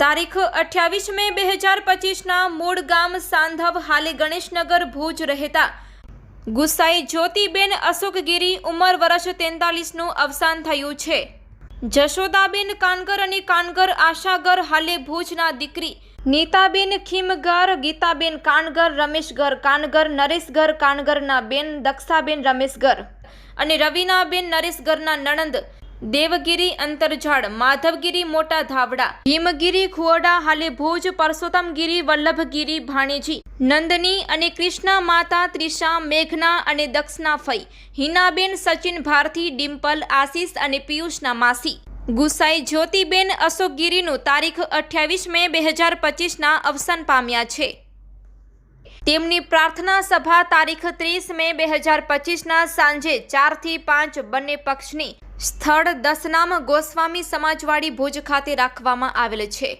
તારીખ અઠ્યાવીસ મે બે હજાર પચીસના મૂળ ગામ સાંધવ હાલે ગણેશનગર ભુજ રહેતા ગુસાઈ જ્યોતિબેન અશોકગીરી ઉંમર વર્ષ તેતાલીસનું અવસાન થયું છે. જશોદાબેન કાનગર અને કાનગર આશાગર હાલે ભુજના દીકરી નીતાબેન ખીમગર, ગીતાબેન કાનગર, રમેશગર કાનગર, નરેશગર કાનગરના બેન દક્ષાબેન રમેશગર અને રવિનાબેન નરેશગરના નણંદ દેવગીરી અંતરઝાડ માધવગીરી મોટા ધાવડા હિમગીરી ખુવડા, હાલે ભુજ, પરસોત્તમગીરી, વલ્લભગીરી, ભાણેજી, નંદની અને કૃષ્ણા માતા ત્રિષા, મેઘના અને દક્ષના ફઈ, હિનાબેન, સચિન ભારતી, ડિમ્પલ, આશીષ અને પિયુષના માસી. ગુસાઈ જ્યોતિબેન અશોકગીરીનું તારીખ અઠ્યાવીસ મે બે હજાર પચીસના અવસાન પામ્યા છે. તેમની પ્રાર્થના સભા તારીખ ત્રીસ મે બે હજાર પચીસના સાંજે ચારથી પાંચ બંને પક્ષની સ્થળ દસનામ ગોસ્વામી સમાજવાડી ભુજ ખાતે રાખવામાં આવેલ છે.